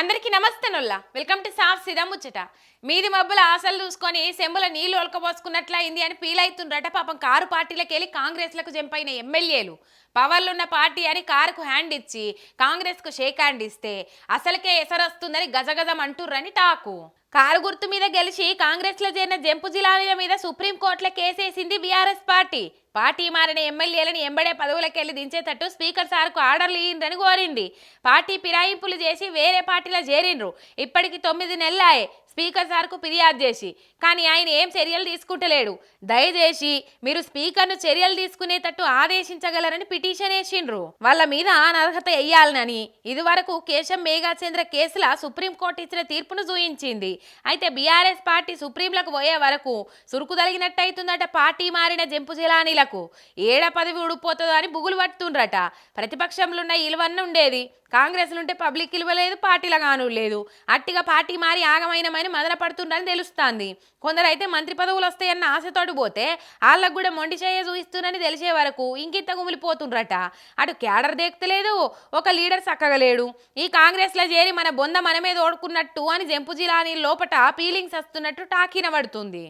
అందరికీ నమస్తే నమస్తేనొల్లా welcome to సాఫ్ సిదా ముచ్చట. మీది మబ్బుల ఆశలు చూసుకొని సెంబుల నీళ్ళు ఒలకబోసుకున్నట్లయింది అని ఫీల్ అవుతుండ్రట పాపం కారు పార్టీలకు వెళ్ళి కాంగ్రెస్లకు జంపైన ఎమ్మెల్యేలు. పవర్లున్న పార్టీ అని కారుకు హ్యాండ్ ఇచ్చి కాంగ్రెస్కు షేక్ హ్యాండ్ ఇస్తే అసలుకే ఎసరొస్తుందని గజగజం అంటుర్రని టాకు. కారు గుర్తు మీద గెలిచి కాంగ్రెస్లో చేరిన జంపు జిలానీల మీద సుప్రీంకోర్టులో కేసేసింది బీఆర్ఎస్ పార్టీ. పార్టీ మారిన ఎమ్మెల్యేలను ఎంబడే పదవులకెళ్ళి దించేటట్టు స్పీకర్ సార్కు ఆర్డర్లు ఇయ్యండి కోరింది. పార్టీ ఫిరాయింపులు చేసి వేరే పార్టీలో చేరిండ్రు. ఇప్పటికి తొమ్మిది నెలలాయే స్పీకర్ సార్కు ఫిర్యాదు చేసి. కానీ ఆయన ఏం చర్యలు తీసుకుంటలేడు. దయచేసి మీరు స్పీకర్ను చర్యలు తీసుకునేటట్టు ఆదేశించగలరని పిటిషన్ వేసిండ్రు. వాళ్ళ మీద అనర్హత వేయాలనని ఇదివరకు కేశం మేఘాచంద్ర కేసుల సుప్రీంకోర్టు ఇచ్చిన తీర్పును చూయించింది. అయితే బీఆర్ఎస్ పార్టీ సుప్రీంలకు పోయే వరకు సురుకు తలిగినట్టయితుందట పార్టీ మారిన జంపు జిలానీలకు. ఏడ పదవి ఉడిపోతుందో అని బుగులు పడుతుండ్రట ప్రతిపక్షంలో ఇలువన్న ఉండేది. కాంగ్రెస్లు ఉంటే పబ్లిక్ ఇలువ లేదు పార్టీల గాను లేదు. అట్టిగా పార్టీ మారి ఆగమైనమని మదన పడుతుండని తెలుస్తాంది. కొందరైతే మంత్రి పదవులు వస్తాయన్న ఆశతోటి పోతే వాళ్ళకు కూడా మొండి చేయ చూయిస్తుందని తెలిసే వరకు ఇంకింత గుమిలిపోతుండ్రట. అటు క్యాడర్ దేక్తలేదు ఒక లీడర్ చక్కగలేడు. ఈ కాంగ్రెస్లో చేరి మన బొంద మనమే తోడుకున్నట్టు అని జంపు జిలానీలో లోపట పీలింగ్స్ వస్తున్నట్టు టాకిన పడుతుంది